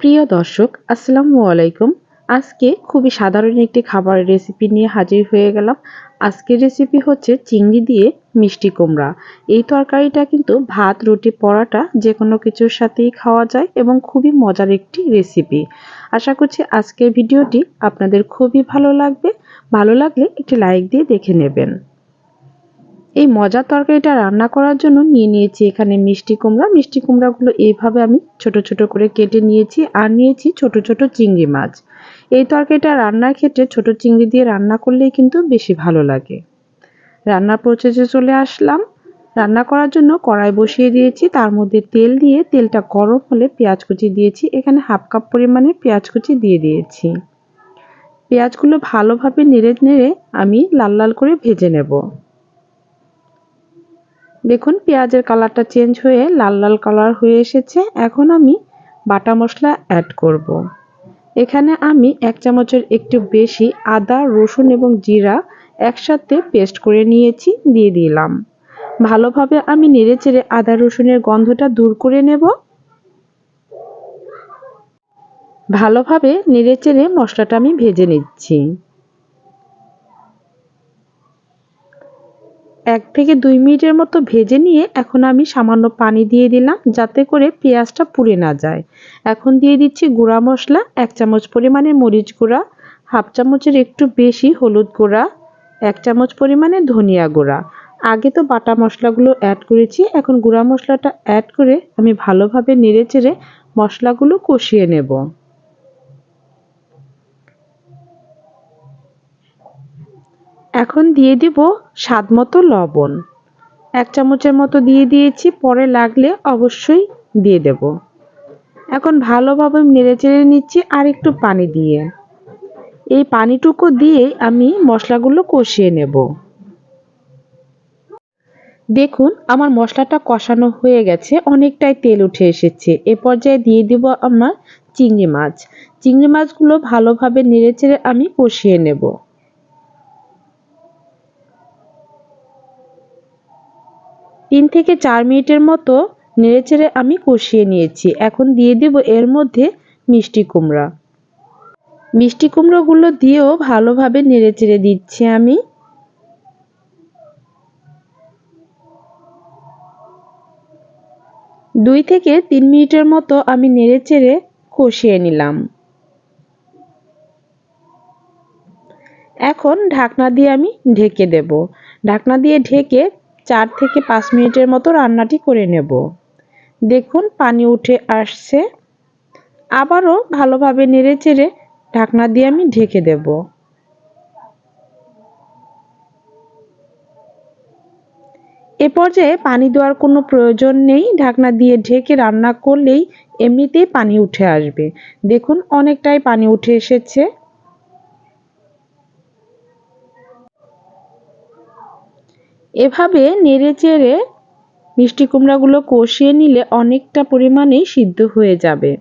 প্রিয় দর্শক, আসসালামু আলাইকুম। আজকে খুবই সাধারণ একটি খাবারের রেসিপি নিয়ে হাজির হয়ে গেলাম। আজকের রেসিপি হচ্ছে চিংড়ি দিয়ে মিষ্টি কুমড়া। এই তরকারিটা কিন্তু ভাত, রুটি, পরাটা যে কোনো কিছুর সাথেই খাওয়া যায় এবং খুবই মজার একটি রেসিপি আশা করছি আজকের ভিডিওটি আপনাদের খুবই ভালো লাগবে। ভালো লাগলে একটি লাইক দিয়ে দেখে নেবেন। এই মজার তরকারিটা রান্না করার জন্য নিয়ে নিয়েছি এখানে মিষ্টি কুমড়া। মিষ্টি কুমড়াগুলো এইভাবে আমি ছোট ছোট করে কেটে নিয়েছি আর নিয়েছি ছোট ছোট চিংড়ি মাছ। এই তরকারিটা রান্নার ক্ষেত্রে ছোট চিংড়ি দিয়ে রান্না করলেই কিন্তু বেশি ভালো লাগে। রান্নার প্রসেসে চলে আসলাম। রান্না করার জন্য কড়াই বসিয়ে দিয়েছি। তার মধ্যে তেল দিয়ে তেলটা গরম হলে পেঁয়াজ কুচি দিয়েছি। এখানে হাফ কাপ পরিমাণে পেঁয়াজ কুচি দিয়ে দিয়েছি। পেঁয়াজগুলো ভালোভাবে নেড়ে নেড়ে আমি লাল লাল করে ভেজে নেব। দেখুন, পেঁয়াজের কালারটা চেঞ্জ হয়ে লাল লাল কালার হয়ে এসেছে। এখন আমি বাটা মশলা অ্যাড করব। এখানে আমি এক চামচের একটু বেশি আদা, রসুন এবং জিরা একসাথে পেস্ট করে নিয়েছি, দিয়ে দিলাম। ভালোভাবে আমি নেড়ে চেড়ে আদা, রসুনের গন্ধটা দূর করে নেব। ভালোভাবে নেড়ে চেড়ে মশলাটা আমি ভেজে নিচ্ছি। এক থেকে দুই মিনিটের মতো ভেজে নিয়ে এখন আমি সামান্য পানি দিয়ে দিলাম যাতে করে পেঁয়াজটা পুড়ে না যায়। এখন দিয়ে দিচ্ছি গুঁড়া মশলা, এক চামচ পরিমাণে মরিচ গুঁড়া, হাফ চামচের একটু বেশি হলুদ গুঁড়া, এক চামচ পরিমাণে ধনিয়া গুঁড়া। আগে তো বাটা মশলাগুলো অ্যাড করেছি, এখন গুঁড়া মশলাটা অ্যাড করে আমি ভালোভাবে নেড়ে চেড়ে মশলাগুলো কষিয়ে নেব। এখন দিয়ে দিব স্বাদ মতো লবণ। এক চামচের মতো দিয়ে দিয়েছি, পরে লাগলে অবশ্যই দিয়ে দেব। এখন ভালোভাবে নেড়ে চেড়ে নিচ্ছি আর একটু পানি দিয়ে। এই পানিটুকু দিয়ে আমি মশলাগুলো কষিয়ে নেব। দেখুন, আমার মশলাটা কষানো হয়ে গেছে, অনেকটাই তেল উঠে এসেছে। এ পর্যায়ে দিয়ে দিব আমার চিংড়ি মাছ। চিংড়ি মাছগুলো ভালোভাবে নেড়ে চেড়ে আমি কষিয়ে নেব। তিন থেকে চার মিনিটের মতো নেড়েচেড়ে আমি কষিয়ে নিয়েছি। এখন দিয়ে দেব এর মধ্যে মিষ্টি কুমড়া। মিষ্টি কুমড়োগুলো দিয়েও ভালোভাবে নেড়েচেড়ে দিচ্ছি আমি। দুই থেকে তিন মিনিটের মতো আমি নেড়েচেড়ে কষিয়ে নিলাম। এখন ঢাকনা দিয়ে আমি ঢেকে দেব। ঢাকনা দিয়ে ঢেকে চার থেকে পাঁচ মিনিটের মতো রান্নাটি করে নেব। দেখুন, পানি উঠে আসছে। আবারও ভালোভাবে নেড়ে চেড়ে ঢাকনা দিয়ে আমি ঢেকে দেব। এ পর্যায়ে পানি দেওয়ার কোনো প্রয়োজন নেই। ঢাকনা দিয়ে ঢেকে রান্না করলেই এমনিতেই পানি উঠে আসবে। দেখুন, অনেকটাই পানি উঠে এসেছে। এভাবে নেড়ে চেড়ে মিষ্টি কুমড়াগুলো কষিয়ে নিলে অনেকটা পরিমাণেই সিদ্ধ হয়ে যাবে।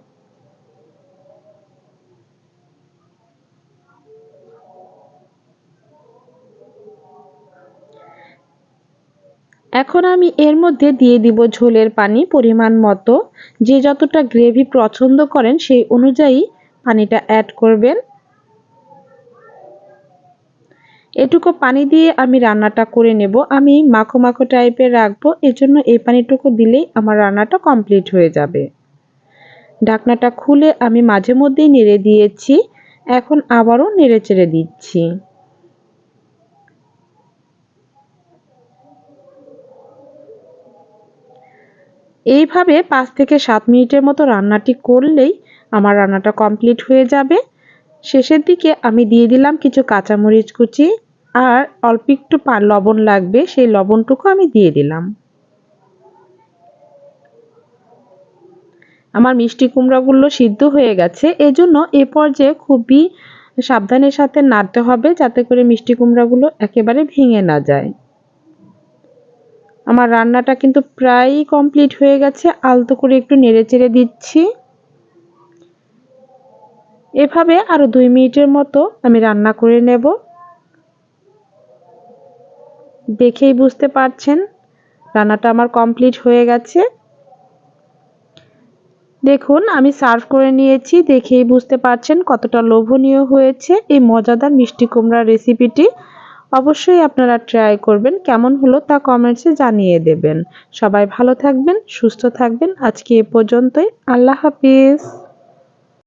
এখন আমি এর মধ্যে দিয়ে দিব ঝোলের পানি পরিমাণ মতো। যে যতটা গ্রেভি পছন্দ করেন সেই অনুযায়ী পানিটা অ্যাড করবেন। এটুকু পানি দিয়ে আমি রান্নাটা করে নেব। আমি মাখো মাখো টাইপের রাখব। এজন্য এই পানিটুকু দিলেই আমার রান্নাটা কমপ্লিট হয়ে যাবে। ঢাকনাটা খুলে আমি মাঝে মধ্যেই নেড়ে দিয়েছি। এখন আবারও নেড়ে চেড়ে দিচ্ছি। এইভাবে পাঁচ থেকে সাত মিনিটের মতো রান্নাটি করলেই আমার রান্নাটা কমপ্লিট হয়ে যাবে। শেষের দিকে আমি দিয়ে দিলাম কিছু কাঁচামরিচ কুচি। আর অল্প একটু লবণ লাগবে, সেই লবণটুকু আমি দিয়ে দিলাম। আমার মিষ্টি কুমড়াগুলো সিদ্ধ হয়ে গেছে, এজন্য এ পর্যায়ে খুবই সাবধানের সাথে নাড়তে হবে, যাতে করে মিষ্টি কুমড়াগুলো একেবারে ভেঙে না যায়। আমার রান্নাটা কিন্তু প্রায়ই কমপ্লিট হয়ে গেছে, আলতো করে একটু নেড়ে চেড়ে দিচ্ছি। এভাবে আরও দুই মিনিটের মতো আমি রান্না করে নেব। দেখেই বুঝতে পারছেন, রান্নাটা আমার কমপ্লিট হয়ে গেছে। দেখুন, আমি সার্ভ করে নিয়েছি, দেখেই বুঝতে পারছেন কতটা লোভনীয় হয়েছে এই মজাদার মিষ্টি কুমড়ার রেসিপিটি অবশ্যই আপনারা ট্রাই করবেন, কেমন হলো তা কমেন্টসে জানিয়ে দেবেন। সবাই ভালো থাকবেন, সুস্থ থাকবেন, আজকে এ পর্যন্তই, আল্লাহ হাফিজ।